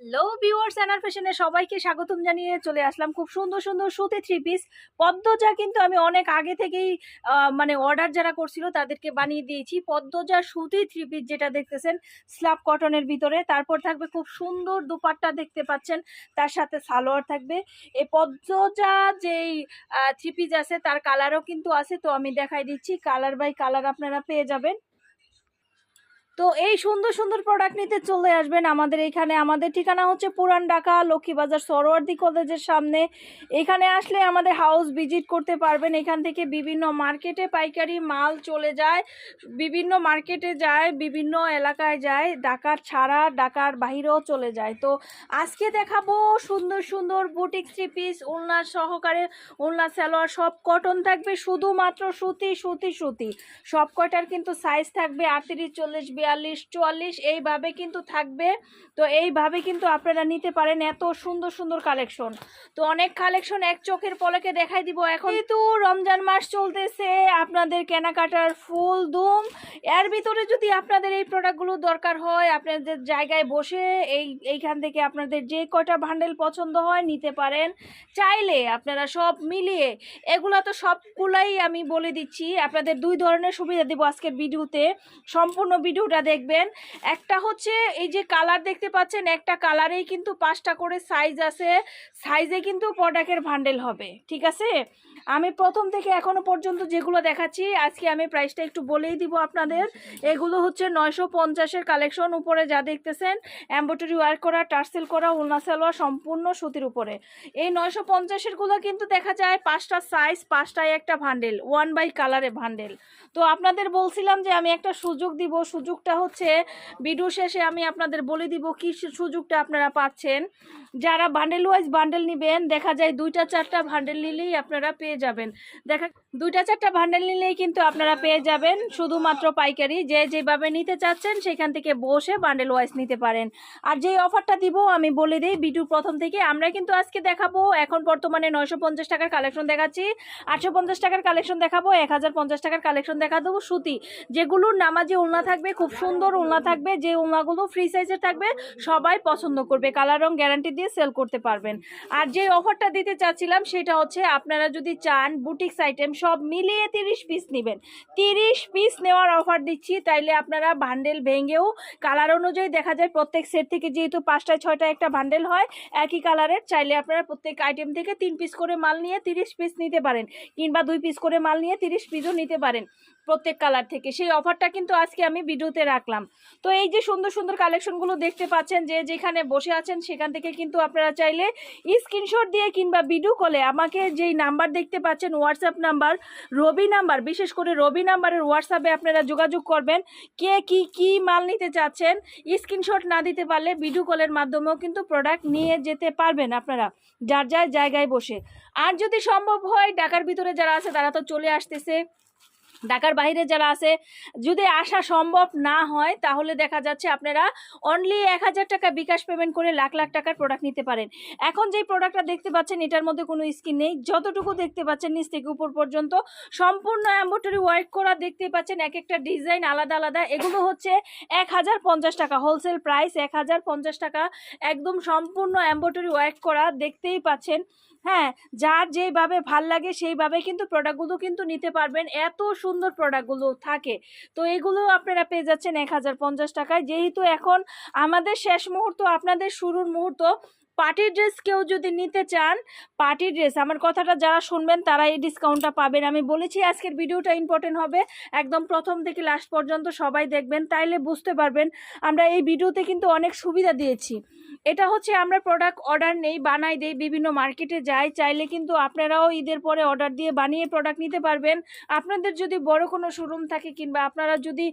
Hello viewers অ্যানার ফ্যাশনে সবাইকে স্বাগতম জানিয়ে চলে আসলাম। খুব সুন্দর সুন্দর সুতি থ্রি পিস পদ্মজা কিন্তু আমি অনেক আগে থেকেই মানে অর্ডার যারা করছিল তাদেরকে বানিয়ে দিয়েছি। পদ্মজা সুতি থ্রি পিস যেটা দেখতেছেন স্ল্যাব কটনের ভিতরে। তারপর থাকবে খুব সুন্দর দুপাট্টা দেখতে পাচ্ছেন। তার সাথে সালোয়ার থাকবে। এই পদ্মজা যেই থ্রি পিস আছে, তার কালারও কিন্তু আছে। তো আমি দেখাই দিচ্ছি। কালার বাই কালার আপনারা পেয়ে যাবেন। তো এই সুন্দর সুন্দর প্রোডাক্ট নিতে চলে আসবেন আমাদের এখানে। আমাদের ঠিকানা হচ্ছে পুরান ঢাকা লক্ষ্মীবাজার সরোয়ার্দি কলেজের সামনে। এখানে আসলে আমাদের হাউস ভিজিট করতে পারবেন। এখান থেকে বিভিন্ন মার্কেটে পাইকারি মাল চলে যায়, বিভিন্ন মার্কেটে যায়, বিভিন্ন এলাকায় যায়, ঢাকার ছাড়া, ঢাকার বাহিরেও চলে যায়। তো আজকে দেখাবো সুন্দর সুন্দর বুটিক থ্রি পিস উলনা সহকারে উলনা, সালোয়ার, সব কটন থাকবে। শুধুমাত্র সুতি সুতি সুতি। সব কয়টার কিন্তু সাইজ থাকবে আটত্রিশ, চল্লিশ, বিয়াল্লিশ চুয়াল্লিশ এইভাবে কিন্তু থাকবে। তো এইভাবে কিন্তু আপনারা নিতে পারেন এত সুন্দর সুন্দর কালেকশন। তো অনেক কালেকশন এক চোখের পলকে দেখাই দিব। এখন কিন্তু রমজান মাস চলতেছে, আপনাদের কেনাকাটার ফুল দুম এর ভিতরে যদি আপনাদের এই প্রোডাক্টগুলো দরকার হয়, আপনাদের জায়গায় বসে এই, এইখান থেকে আপনাদের যে কয়টা ভান্ডেল পছন্দ হয় নিতে পারেন। চাইলে আপনারা সব মিলিয়ে, এগুলো তো সবগুলাই আমি বলে দিচ্ছি, আপনাদের দুই ধরনের সুবিধা দেবো আজকের ভিডিওতে সম্পূর্ণ ভিডিওটা দেখবেন। একটা হচ্ছে এই যে কালার দেখতে পাচ্ছেন, একটা কালারেই কিন্তু পাঁচটা করে সাইজ আছে। সাইজে কিন্তু প্রোডাক্টের ভান্ডেল হবে, ঠিক আছে? আমি প্রথম থেকে এখনও পর্যন্ত যেগুলো দেখাচ্ছি, আজকে আমি প্রাইসটা একটু বলেই দিব আপনাদের। এগুলো হচ্ছে নয়শো পঞ্চাশের কালেকশন উপরে যা দেখতেছেন এম্ব্রয়ডারি ওয়ার্ক করা টার্সেল করা উলনা সালোয়ার সম্পূর্ণ সুতির উপরে। এই নয়শো পঞ্চাশেরগুলো কিন্তু দেখা যায় পাঁচটা সাইজ পাঁচটায় একটা ভান্ডেল ওয়ান বাই কালারে ভান্ডেল তো আপনাদের বলছিলাম যে আমি একটা সুযোগ দিব, সুযোগটা হচ্ছে ভিডিও শেষে আমি আপনাদের বলে দিব কি সুযোগটা আপনারা পাচ্ছেন। যারা বান্ডেল ওয়াইজ বান্ডেল নেবেন, দেখা যায় দুইটা, চারটা ভান্ডেল নিলেই আপনারা পেয়ে যাবেন। দেখা, দুইটা চারটা ভান্ডেল নিলেই কিন্তু আপনারা পেয়ে যাবেন। শুধুমাত্র পাইকারি যে যেভাবে নিতে চাচ্ছেন সেখান থেকে বসে বান্ডেল ওয়াইজ নিতে পারেন। আর যেই অফারটা দিব, আমি বলে দিই ভিডিও প্রথম থেকে আমরা কিন্তু আজকে দেখাবো। এখন বর্তমানে নয়শো পঞ্চাশ টাকার কালেকশন দেখাচ্ছি। আটশো পঞ্চাশ টাকার কালেকশন দেখাবো, এক হাজার পঞ্চাশ টাকার কালেকশন দেখা দেবো সুতি যেগুলোর নামাজি ওলনা থাকবে, খুব সুন্দর ওলনা থাকবে, যে ওলনাগুলো ফ্রি সাইজের থাকবে, সবাই পছন্দ করবে। কালার রং গ্যারান্টি দিয়ে সেল করতে পারবেন। আর যে অফারটা দিতে চাচ্ছিলাম, সেটা হচ্ছে আপনারা যদি চান বুটিক্স আইটেম সব মিলিয়ে তিরিশ পিস নেবেন। তিরিশ পিস নেওয়ার অফার দিচ্ছি, তাইলে আপনারা বান্ডেল ভেঙেও কালার অনুযায়ী দেখা যায় প্রত্যেক সেট থেকে যেহেতু পাঁচটায় ছয়টা একটা বান্ডেল হয়, একই কালারের চাইলে আপনারা প্রত্যেক আইটেম থেকে তিন পিস করে মাল নিয়ে তিরিশ পিস নিতে পারেন, কিংবা দুই পিস করে মাল নিয়ে তিরিশ পিসও নিতে পারেন প্রত্যেক কালার থেকে। সেই অফারটা কিন্তু আজকে আমি ভিডিওতে রাখলাম। তো এই যে সুন্দর সুন্দর কালেকশনগুলো দেখতে পাচ্ছেন, যে যেখানে বসে আছেন, সেখান থেকে কিন্তু আপনারা চাইলে স্ক্রিনশট দিয়ে কিংবা ভিডিও কলে আমাকে যেই নাম্বার দেখতে পাচ্ছেন হোয়াটসঅ্যাপ নাম্বার রবি নাম্বার বিশেষ করে রবি নাম্বারের হোয়াটসঅ্যাপে আপনারা যোগাযোগ করবেন। কে কি কি মাল নিতে চাচ্ছেন স্ক্রিনশট না দিতে পারলে ভিডিও কলের মাধ্যমেও কিন্তু প্রোডাক্ট নিয়ে যেতে পারবেন আপনারা, যার যার জায়গায় বসে। আর যদি সম্ভব হয়, ঢাকার ভিতরে যারা আছে তারা তো চলে আসতেছে। ঢাকার বাইরে যারা আছে, যদি আসা সম্ভব না হয়, তাহলে দেখা যাচ্ছে আপনারা অনলি এক হাজার টাকা বিকাশ পেমেন্ট করে লাখ লাখ টাকার প্রোডাক্ট নিতে পারেন। এখন যেই প্রোডাক্টটা দেখতে পাচ্ছেন, এটার মধ্যে কোনো স্কিন নেই। যতটুকু দেখতে পাচ্ছেন, নিচ থেকে উপর পর্যন্ত সম্পূর্ণ অ্যাম্বোটারি ওয়ার্ক করা দেখতে পাচ্ছেন এক একটা ডিজাইন আলাদা আলাদা। এগুলো হচ্ছে এক হাজার পঞ্চাশ টাকা হোলসেল প্রাইস এক হাজার পঞ্চাশ টাকা, একদম সম্পূর্ণ অ্যাম্বোটারি ওয়ার্ক করা দেখতেই পাচ্ছেন। হ্যাঁ যার যেইভাবে ভালো লাগে সেইভাবে কিন্তু প্রোডাক্টগুলো কিন্তু নিতে পারবেন। এত সুন্দর প্রোডাক্টগুলো থাকে। তো এগুলো আপনারা পেয়ে যাচ্ছেন এক হাজার পঞ্চাশ টাকায়। যেহেতু এখন আমাদের শেষ মুহূর্ত, আপনাদের শুরুর মুহূর্ত পার্টি ড্রেস কেউ যদি নিতে চান পার্টি ড্রেস আমার কথাটা যারা শুনবেন তারা এই ডিসকাউন্টটা পাবেন। আমি বলেছি আজকের ভিডিওটা ইম্পর্টেন্ট হবে। একদম প্রথম থেকে লাস্ট পর্যন্ত সবাই দেখবেন, তাইলে বুঝতে পারবেন। আমরা এই ভিডিওতে কিন্তু অনেক সুবিধা দিয়েছি। এটা হচ্ছে আমরা প্রোডাক্ট অর্ডার নেই, বানাই দেই, বিভিন্ন মার্কেটে যাই, চাইলে কিন্তু আপনারাও ঈদের পরে অর্ডার দিয়ে বানিয়ে প্রোডাক্ট নিতে পারবেন। আপনাদের যদি বড় কোনো শোরুম থাকে কিংবা আপনারা যদি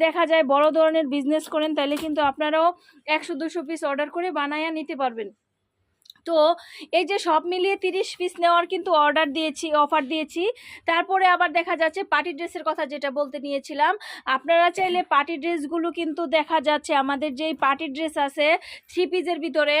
দেখা যায় বড় ধরনের বিজনেস করেন তাহলে কিন্তু আপনারাও একশো, দুশো পিস অর্ডার করে বানাইয়া নিতে পারবেন। তো এই যে সব মিলিয়ে তিরিশ পিস নেওয়ার কিন্তু অর্ডার দিয়েছি অফার দিয়েছি। তারপরে আবার দেখা যাচ্ছে পার্টি ড্রেসের কথা যেটা বলতে নিয়েছিলাম। আপনারা চাইলে পার্টি ড্রেসগুলো কিন্তু দেখা যাচ্ছে আমাদের যেই পার্টি ড্রেস আছে থ্রি পিসের ভিতরে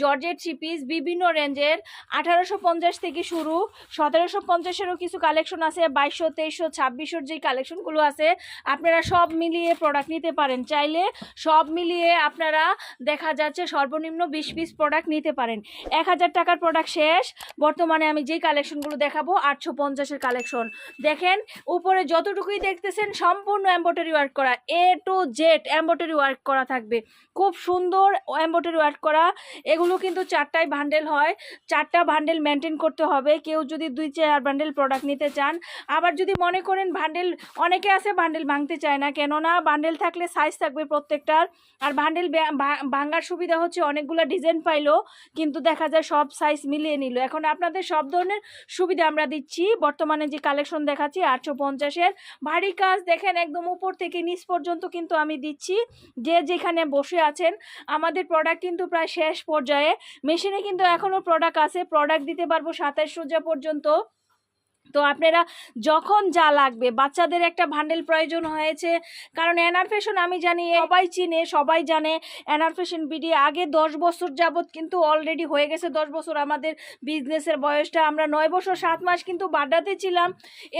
জর্জেট থ্রি পিস বিভিন্ন রেঞ্জের আঠারোশো পঞ্চাশ থেকে শুরু, সতেরোশো পঞ্চাশেরও কিছু কালেকশন আছে, বাইশশো, তেইশশো, ছাব্বিশশোর যেই কালেকশনগুলো আছে, আপনারা সব মিলিয়ে প্রোডাক্ট নিতে পারেন। চাইলে সব মিলিয়ে আপনারা দেখা যাচ্ছে সর্বনিম্ন বিশ পিস প্রোডাক্ট নিতে পারেন। এক হাজার টাকার প্রোডাক্ট শেষ। বর্তমানে আমি যেই কালেকশনগুলো দেখাবো, আটশো পঞ্চাশের কালেকশন দেখেন, উপরে যতটুকুই দেখতেছেন, সম্পূর্ণ এম্ব্রয়ডারি ওয়ার্ক করা A to Z embroidery work করা থাকবে। খুব সুন্দর এম্ব্রয়ডারি ওয়ার্ক করা। এগুলো কিন্তু চারটায় বান্ডেল হয়। চারটা বান্ডেল মেনটেন করতে হবে। কেউ যদি দুই চার বান্ডেল প্রোডাক্ট নিতে চান, আবার যদি মনে করেন বান্ডেল অনেকে আছে বান্ডেল ভাঙতে চায় না। কেননা বান্ডেল থাকলে সাইজ থাকবে প্রত্যেকটার। আর বান্ডেল ভাঙার সুবিধা হচ্ছে অনেকগুলো ডিজাইন পাইলো, কিন্তু দেখা যায় সব সাইজ মিলিয়ে নিল। এখন আপনাদের সব ধরনের সুবিধা আমরা দিচ্ছি। বর্তমানে যে কালেকশন দেখাচ্ছি, আটশো পঞ্চাশের। ভারী কাজ দেখেন, একদম উপর থেকে নিচ পর্যন্ত কিন্তু আমি দিচ্ছি। যে যেখানে বসে আছেন। আমাদের প্রোডাক্ট কিন্তু প্রায় শেষ পর্যায়ে। মেশিনে কিন্তু এখনও প্রোডাক্ট আছে। প্রোডাক্ট দিতে পারব সাতাশ সোজা পর্যন্ত। তো আপনারা যখন যা লাগবে, বাচ্চাদের একটা ভান্ডেল প্রয়োজন হয়েছে। কারণ এনআর ফ্যাশন আমি জানি, সবাই চিনে, সবাই জানে এনআর ফ্যাশন বিডি আগে দশ বছর যাবৎ কিন্তু অলরেডি হয়ে গেছে। দশ বছর আমাদের বিজনেসের বয়সটা, আমরা নয় বছর, সাত মাস কিন্তু বাড্ডাতে ছিলাম।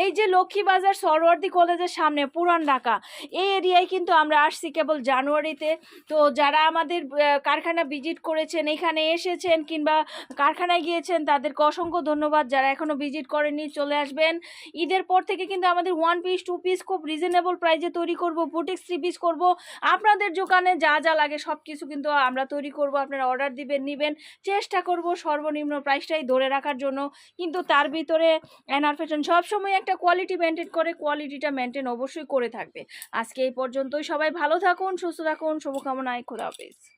এই যে লক্ষ্মীবাজার সরওয়ার্দী কলেজের সামনে, পুরান ঢাকা, এই এরিয়ায় কিন্তু আমরা আসছি কেবল জানুয়ারিতে। তো যারা আমাদের কারখানা ভিজিট করেছেন, এখানে এসেছেন কিংবা কারখানায় গিয়েছেন, তাদেরকে অসংখ্য ধন্যবাদ। যারা এখনও ভিজিট করেননি, চলে আসবেন। ঈদের পর থেকে কিন্তু আমাদের ওয়ান পিস টু পিস খুব রিজনেবল প্রাইজে তৈরি করব বুটিক্স থ্রি পিস করব। আপনাদের দোকানে যা যা লাগে সব কিছু কিন্তু আমরা তৈরি করব, আপনারা অর্ডার দিবেন, নেবেন। চেষ্টা করব সর্বনিম্ন প্রাইসটাই ধরে রাখার জন্য। কিন্তু তার ভিতরে এনআর ফ্যাশন সবসময় একটা কোয়ালিটি মেনটেন করে কোয়ালিটিটা মেনটেন অবশ্যই করে থাকবে। আজকে এই পর্যন্তই। সবাই ভালো থাকুন, সুস্থ থাকুন, শুভকামনায়, খোদা হাফেজ।